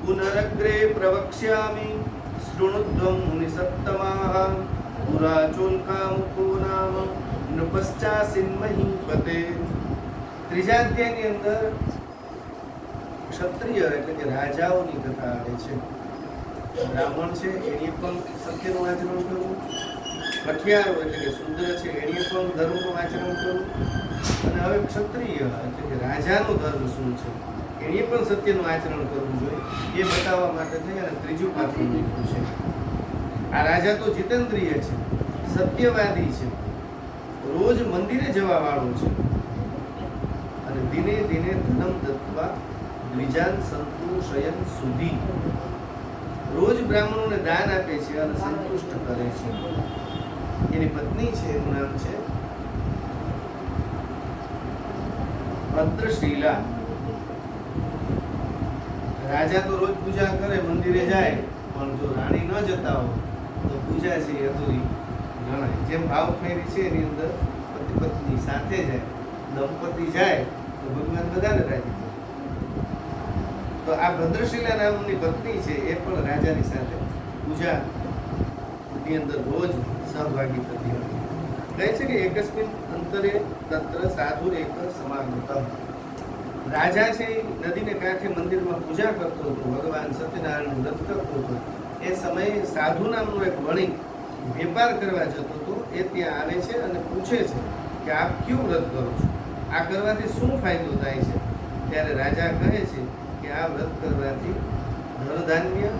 પુનરગ્રે પ્રવક્ષ્યામિ શૃણુદ્વં મુનિસત્તમાઃ પુરાચોલ્કામુખો નામ નૃપશ્ચાસિન્મહી પતે ત્રીજા અધ્યાયની અંદર ક્ષત્રિય એટલે કે રાજાઓની કથા આવે છે બ્રાહ્મણ છે એની પણ સત્યનું આચરણ કરવું કઠિયારો એટલે કે શુદ્ર છે એની પણ ધર્મનું આચરણ કરવું અને હવે ક્ષત્રિય એટલે કે રાજાનો ધર્મ શું છે એની પણ સત્યનું આચરણ કરવું જોઈએ. એ બતાવવા માટે થઈ અને ત્રીજું પાત્ર લીધું છે. આ રાજા તો જીતેન્દ્રિય છે, સત્યવાદી છે. રોજ મંદિરે જવા વાળો છે. અને ધીને ધીને ધનમ દત્વા દ્વિજાન સંતુષયન સુધી. રોજ બ્રાહ્મણોને દાન આપે છે અને સંતુષ્ટ કરે છે. એની પત્ની છે, એનું નામ છે ભદ્રશીલા રાજા તો રોજ પૂજા કરે, મંદિરે જાય, પણ જો રાણી ન જતા હોય, તો પૂજા છે અધૂરી ગણાય. જેમ ભાવ ફેરી છે એની અંદર પતિ પત્ની સાથે જાય, દંપતી જાય, તો ભગવાન વધારે રાજી થાય. તો આ ભદ્રશીલા નામની પત્ની છે, એ પણ રાજાની સાથે પૂજા ની અંદર રોજ સહભાગી થતી હતી કહે છે કે એકસ્મિન અંતરે તત્ર સાધુ એક સમાગત રાજા છે, નદીને કાંઠે મંદિરમાં પૂજા કરતો હતો, ભગવાન સત્યનારાયણ વ્રત કરતો હતો. એ સમયે સાધુ નામનો એક વણિક વેપાર કરવા જતો હતો. એ ત્યાં આવે છે અને પૂછે છે કે આપ કયું વ્રત કરો છો? આ કરવાથી શું ફાયદો થાય છે? ત્યારે રાજા કહે છે કે આ વ્રત કરવાથી ધનધાન્ય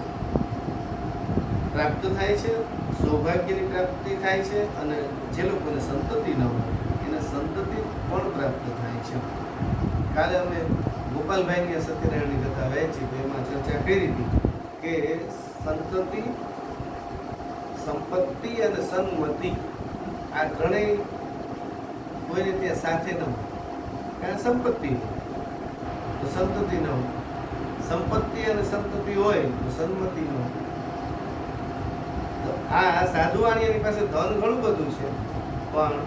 પ્રાપ્ત થાય છે, સૌભાગ્યની પ્રાપ્તિ થાય છે અને જે લોકોને સંતતિ ન હોય, એને સંતતિ પણ પ્રાપ્ત થાય છે. કાલે અમે ગોપાલભાઈની સત્યનારાયણની કથા વહેંચી તો એમાં ચર્ચા કરી હતી કે સંતતિ, સંપત્તિ અને સન્મતિ આ ત્રણેય કોઈને ત્યાં સાથે ન હોય. કારણ સંપત્તિ તો સંતતિ ન હોય. સંપત્તિ અને સંતતિ હોય તો સન્મતિ ન હોય. તો આ સાધુવાણીયાની પાસે ધન ઘણું બધું છે, પણ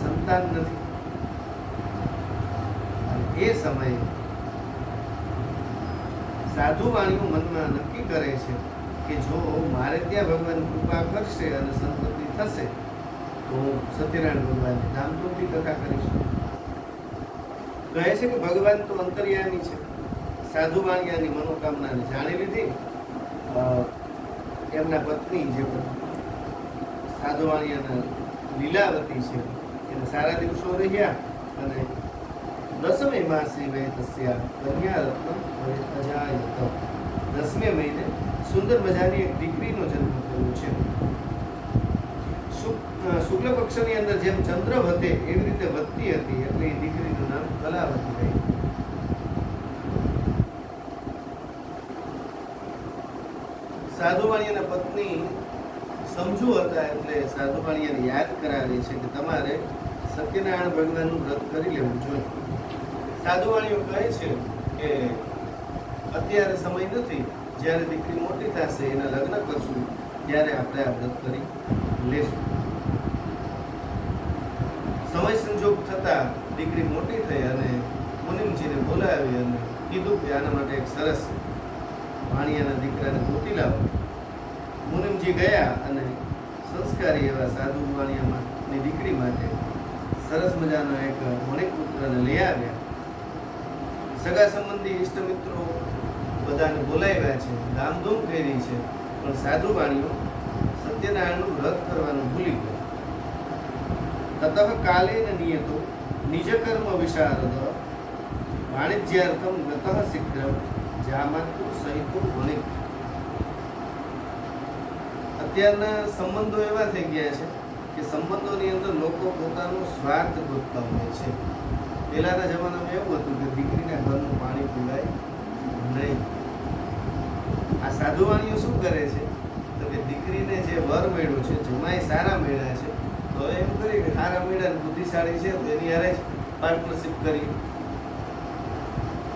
સંતાન નથી. એ સમયે સાધુ વાણીઓ મનમાં નક્કી કરે છે કે જો મારે ત્યાં ભગવાન કૃપા કરશે અને સંપત્તિ થશે, તો હું સત્યનારાયણ ભગવાનની ધામધૂમથી કથા કરીશ. કહે છે કે ભગવાન તો અંતર્યામી છે. સાધુ વાણિયાની મનોકામનાને જાણી લીધી એમના પત્ની જે સાધુ વાણિયાના લીલાવતી છે, એને સારા દિવસો રહ્યા અને દસમે માસે વે તસ્યા કન્યા રત્ન અજાયત દસમે મહિને સુંદર મજાની એક દીકરીનો જન્મ થયો છે શુક- શુક્લ પક્ષની અંદર જેમ ચંદ્ર વધે એવી રીતે વધતી હતી એટલે એ દીકરીનું નામ કલાવતી રહી. સાધુવાણીયાના પત્ની સમજુ હતા એટલે સાધુવાણીયાને યાદ કરાવે છે કે તમારે સત્યનારાયણ ભગવાનનું વ્રત કરી લેવું જોઈએ. સાધુવાણીઓ કહે છે કે અત્યારે સમય નથી, જ્યારે દીકરી મોટી થશે, એના લગ્ન કરશું, ત્યારે આપણે આ વ્રત કરી લેશું. સમય સંજોગ થતાં દીકરી મોટી થઈ અને મુનિમજીને બોલાવી અને કીધું કે આના માટે એક સરસ વાણિયાના દીકરાને ગોતી લાવો. મુનિમજી ગયા અને સંસ્કારી એવા સાધુ વાણિયાની દીકરી માટે સરસ મજાનો એક મણિપુત્રને લઈ આવ્યા. સગા સંબંધી ઇષ્ટ મિત્રો બધાને બોલાવ્યા છે, ધામધૂમ કરી છે, પણ સાધુ વાણીઓ સત્યનારાયણનું વ્રત કરવાનું ભૂલી ગયા. તતઃ કાલેન નિયતો નિજ કર્મ વિશારદ વાણિજ્યાર્થમ ગતઃ શીઘ્રમ જામાતુ સહિતો વણિક અત્યારના સંબંધો એવા થઈ ગયા છે કે સંબંધોની અંદર લોકો પોતાનો સ્વાર્થ ગોતતા હોય છે. પહેલાના જમાનામાં એવું હતું કે દીકરીના ઘરનું પાણી પીવાય નહીં. આ સાધુવાણીઓ શું કરે છે? તો કે દીકરીને જે વર મળ્યો છે જમાઈ સારા મેળ્યા છે, તો એમ કરી કે સારા મેળ્યા બુદ્ધિશાળી છે, તો એની હારે જ પાર્ટનરશિપ કરી.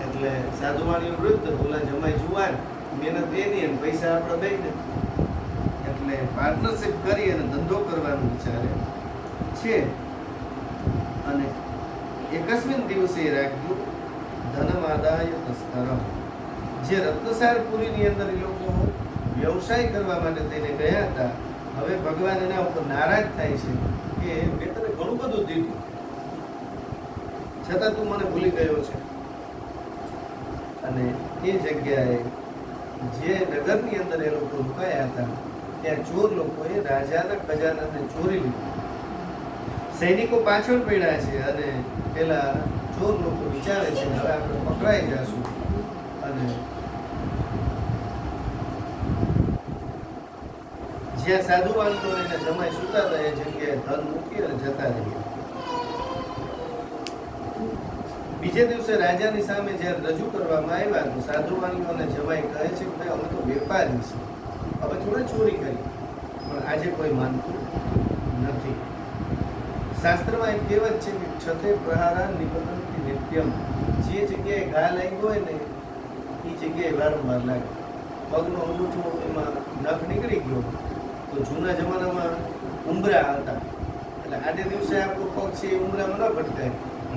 એટલે સાધુવાણીઓ વૃદ્ધ ઓલા જમાઈ જુવાન મહેનત એની અને પૈસા આપણે દઈને એટલે પાર્ટનરશિપ કરી અને ધંધો કરવાનું વિચારે છે. અને એકસ્મિન દિવસે રાખ્યું ધનમાદાય તસ્કરમ જે રત્નસારપુરીની અંદર એ લોકો વ્યવસાય કરવા માટે તેને ગયા હતા, હવે ભગવાન એના ઉપર નારાજ થાય છે કે મેં તને ઘણું બધું દીધું. છતાં તું મને ભૂલી ગયો છે. અને એ જગ્યાએ જે નગરની અંદર એ લોકો રોકાયા હતા, ત્યાં ચોર લોકોએ રાજાના ખજાનાને ચોરી લીધું. સૈનિકો પાછળ પડ્યા છે અને પેલા ચોર લોકો વિચારે છે, હવે આપણે પકડાઈ જશું. અને જ્યાં સાધુ વાંધો એને જમાઈ સુતા હતા, એ જગ્યાએ ધન મૂકી અને જતા રહ્યા. બીજે દિવસે રાજાની સામે જ્યારે રજૂ કરવામાં આવ્યા, તો સાધુવાણીઓ અને જમાઈ કહે છે કે અમે તો વેપારી છીએ. હવે થોડે ચોરી કરી. પણ આજે કોઈ માનતું નથી. શાસ્ત્રમાં એક કહેવત છે કે છતે પ્રહારા નિબંધનથી નિત્યમ. જે જગ્યાએ ઘા લાગ્યું હોય ને, એ જગ્યાએ વારંવાર લાગે. પગનો અંગૂઠો એમાં નખ નીકળી ગયો, તો જૂના જમાનામાં ઉંબરા હતા. એટલે આજે દિવસે આપણો પગ છે એ ઉંબરામાં ન ભટકાય.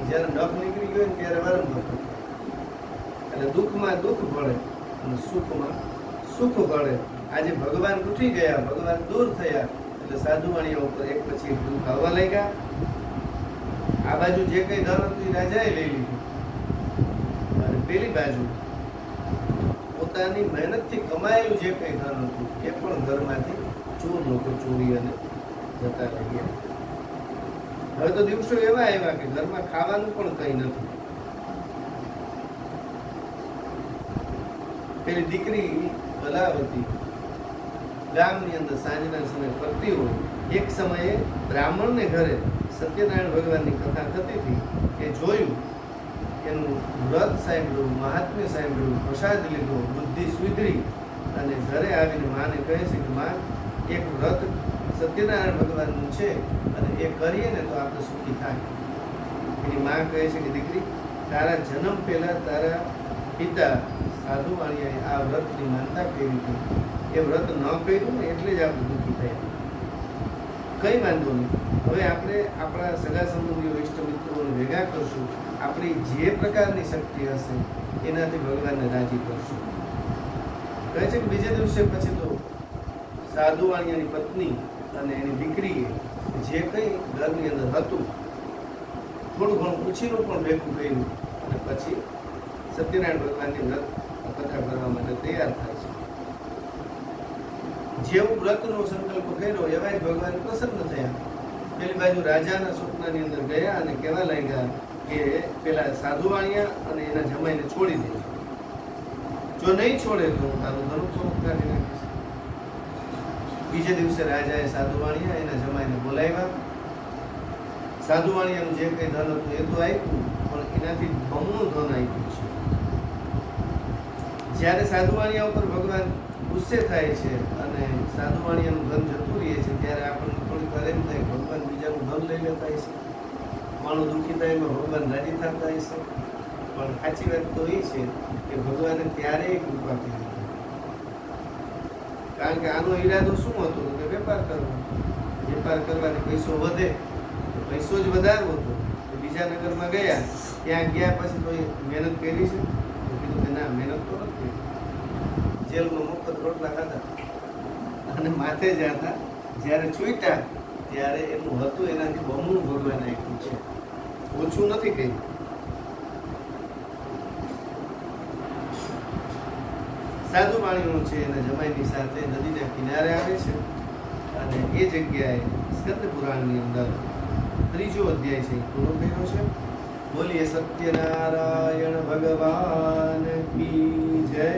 જ્યારે નખ નીકળી ગયો ને ત્યારે વારંવાર એટલે દુઃખમાં દુઃખ ભળે અને સુખમાં સુખ ભળે. આજે ભગવાન ઉઠી ગયા, ભગવાન દૂર થયા. એટલે સાધુવાણીઓ ઉપર એક પછી એક દુઃખ લાગ્યા. આ બાજુ જે કંઈ ધન હતું એ રાજાએ લઈ લીધું. અને પેલી બાજુ પોતાની મહેનતથી કમાયેલું જે કંઈ ધન હતું, એ પણ ઘરમાંથી ચોર લોકો ચોરી અને જતા રહ્યા. હવે તો દિવસો એવા આવ્યા કે ઘરમાં ખાવાનું પણ કંઈ નથી. પેલી દીકરી બલાવતી ગામની અંદર સાંજના સમયે ફરતી હોય, એક સમયે બ્રાહ્મણને ઘરે સત્યનારાયણ ભગવાનની કથા થતી હતી કે જોયું, એનું વ્રત સાંભળ્યું, મહાત્મ્ય સાંભળ્યું, પ્રસાદ લીધો, બુદ્ધિ સુધરી અને ઘરે આવીને માને કહે છે કે, માં, એક વ્રત સત્યનારાયણ ભગવાનનું છે અને એ કરીએ ને તો આપણે સુખી થાય. એની માં કહે છે કે, દીકરી, તારા જન્મ પહેલાં તારા પિતા સાધુ આ વ્રતની માનતા કેવી હતી? એ વ્રત ન કર્યું ને એટલે જ આપણે દુઃખી થયા. કંઈ વાંધો નહીં. હવે આપણે આપણા સગા સંબંધીઓ ઇષ્ટ મિત્રોને ભેગા કરશું. આપણી જે પ્રકારની શક્તિ હશે, એનાથી ભગવાનને રાજી કરશું. કહે છે કે બીજે દિવસે પછી તો સાધુ વાણિયાની પત્ની અને એની દીકરીએ જે કંઈ ઘરની અંદર હતું, થોડું ઘણું પૂછીનું પણ ભેગું કર્યું. અને પછી સત્યનારાયણ ભગવાનની વ્રત કથા કરવા માટે તૈયાર થાય જેવું વ્રતનો સંકલ્પ કર્યો એવા જ ભગવાન પ્રસન્ન થયા. પેલી બાજુ રાજાના સ્વપ્નની અંદર ગયા અને કહેવા લાગ્યા કે પેલા સાધુવાણિયા અને એના જમાઈને છોડી દે જો નહીં છોડે તો હું તારું ધરું થોડુંક કાઢી નાખીશ. બીજે દિવસે રાજાએ સાધુવાણિયા એના જમાઈને બોલાવ્યા. સાધુવાણિયાનું જે કંઈ ધન હતું એ તો આપ્યું, પણ એનાથી બમણું ધન આપ્યું છે. જ્યારે સાધુવાણિયા ઉપર ભગવાન ગુસ્સે થાય છે અને સાધુવાણિયાનું ધન જતું રહે છે, ત્યારે આપણને થોડીક વાર એમ થાય ભગવાન બીજાનું ધન લઈ લેતા હશે માણસ દુઃખી થાય એમાં ભગવાન રાજી થતા હશે પણ સાચી વાત તો એ છે કે ભગવાને ત્યારે કૃપા કરી કારણ કે આનો ઈરાદો શું હતો? કે વેપાર કરવો. વેપાર કરવાથી પૈસો વધે પૈસો જ વધારવો હતો. બીજા નગરમાં ગયા, ત્યાં ગયા પછી એ મહેનત કરી છે. કીધું કે ના, મહેનત તો નથી. જેલમાં મુક્ત રોટલા ખાધા. અને માથે જ જ્યારે છૂટ્યા, ત્યારે એનું હતું એનાથી બમણું ભગવાન નાખ્યું છે. ઓછું નથી કહ્યું સાધુ પાણીનું છે અને જમાઈની સાથે નદીના કિનારે આવે છે. અને એ જગ્યાએ સ્કંદ પુરાણની અંદર ત્રીજો અધ્યાય છે પૂરો કર્યો છે? બોલીએ સત્યનારાયણ ભગવાન કી જય.